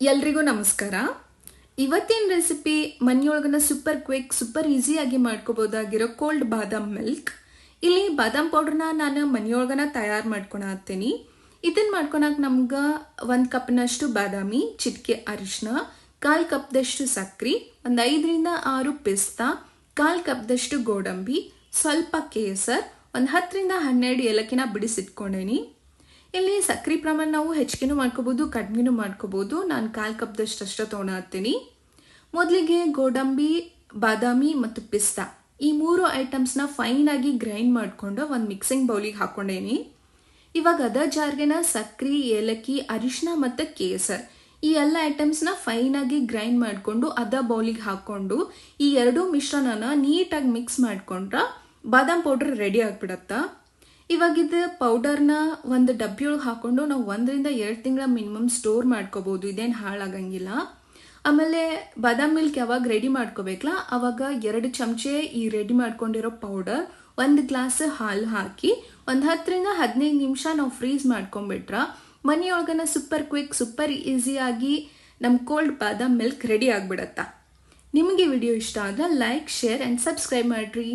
ಎಲ್ರಿಗೂ ನಮಸ್ಕಾರ. ಇವತ್ತಿನ ರೆಸಿಪಿ ಮನೆಯೊಳಗನ ಸೂಪರ್ ಕ್ವಿಕ್ ಸೂಪರ್ ಈಸಿಯಾಗಿ ಮಾಡ್ಕೋಬೋದಾಗಿರೋ ಕೋಲ್ಡ್ ಬಾದಾಮ್ ಮಿಲ್ಕ್ ಇಲ್ಲಿ ಬಾದಾಮ್ ಪೌಡ್ರನ್ನ ನಾನು ಮನೆಯೊಳಗನ ತಯಾರು ಮಾಡ್ಕೊಳತ್ತೀನಿ ಇದನ್ನ ಮಾಡ್ಕೊಳಕ್ ನಮ್ಗೆ ಒಂದು ಕಪ್ನಷ್ಟು ಬಾದಾಮಿ, ಚಿಟಿಕೆ ಅರಿಶಿನ ಕಾಲು ಕಪ್ದಷ್ಟು ಸಕ್ಕರೆ ಒಂದು ಐದರಿಂದ ಆರು ಪಿಸ್ತಾ, ಕಾಲು ಕಪ್ದಷ್ಟು ಗೋಡಂಬಿ, ಸ್ವಲ್ಪ ಕೇಸರ್, ಒಂದು ಹತ್ತರಿಂದ ಹನ್ನೆರಡು ಏಲಕ್ಕಿನ ಬಿಡಿಸಿಟ್ಕೊಂಡೇನಿ. ಇಲ್ಲಿ ಸಕ್ಕರೆ ಪ್ರಮಾಣ ನಾವು ಹೆಚ್ಚಿಗೆನೂ ಮಾಡ್ಕೋಬೋದು, ಕಡಿಮೆನೂ ಮಾಡ್ಕೋಬೋದು. ನಾನು ಕಾಲು ಕಪ್ದಷ್ಟು ಅಷ್ಟೇ ತೊಗೊಳತ್ತೀನಿ ಮೊದಲಿಗೆ ಗೋಡಂಬಿ, ಬಾದಾಮಿ ಮತ್ತು ಪಿಸ್ತಾ. ಈ ಮೂರು ಐಟಮ್ಸ್ನ ಫೈನಾಗಿ ಗ್ರೈಂಡ್ ಮಾಡಿಕೊಂಡು ಒಂದು ಮಿಕ್ಸಿಂಗ್ ಬೌಲಿಗೆ ಹಾಕ್ಕೊಂಡೇನಿ ಇವಾಗ ಅದ ಜಾರ್ಗೆನ ಸಕ್ಕರೆ ಏಲಕ್ಕಿ ಅರಿಶಿನ ಮತ್ತು ಕೇಸರ್. ಈ ಎಲ್ಲ ಐಟಮ್ಸ್ನ ಫೈನಾಗಿ ಗ್ರೈಂಡ್ ಮಾಡಿಕೊಂಡು ಅದ ಬೌಲಿಗೆ ಹಾಕ್ಕೊಂಡು ಈ ಎರಡೂ ಮಿಶ್ರಣನ ನೀಟಾಗಿ ಮಿಕ್ಸ್ ಮಾಡಿಕೊಂಡ್ರೆ ಬಾದಾಮ್ ಪೌಡ್ರ್ ರೆಡಿ ಆಗಿಬಿಡತ್ತಾ? ಇವಾಗಿದ್ದು ಪೌಡರ್ನ ಒಂದು ಡಬ್ಬಿಯೊಳಗೆ ಹಾಕೊಂಡು ನಾವು ಒಂದರಿಂದ ಎರಡು ತಿಂಗಳ ಮಿನಿಮಮ್ ಸ್ಟೋರ್ ಮಾಡ್ಕೋಬೋದು. ಇದೇನು ಹಾಳಾಗಂಗಿಲ್ಲ. ಆಮೇಲೆ ಬಾದಾಮ್ ಮಿಲ್ಕ್ ಯಾವಾಗ ರೆಡಿ ಮಾಡ್ಕೋಬೇಕಲ್ಲ ಅವಾಗ ಎರಡು ಚಮಚೆ ಈ ರೆಡಿ ಮಾಡ್ಕೊಂಡಿರೋ ಪೌಡರ್ ಒಂದು ಗ್ಲಾಸ್ ಹಾಲು ಹಾಕಿ ಒಂದು ಹತ್ತರಿಂದ ಹದಿನೈದು ನಿಮಿಷ ನಾವು ಫ್ರೀಸ್ ಮಾಡ್ಕೊಂಬಿಟ್ರೆ ಮನೆಯೊಳಗನ ಸೂಪರ್ ಕ್ವಿಕ್ ಸೂಪರ್ ಈಸಿಯಾಗಿ ನಮ್ಮ ಕೋಲ್ಡ್ ಬಾದಾಮ್ ಮಿಲ್ಕ್ ರೆಡಿ ಆಗಿಬಿಡತ್ತಾ. ನಿಮಗೆ ವಿಡಿಯೋ ಇಷ್ಟ ಆದರೆ ಲೈಕ್ ಶೇರ್ ಆ್ಯಂಡ್ ಸಬ್ಸ್ಕ್ರೈಬ್ ಮಾಡಿರಿ.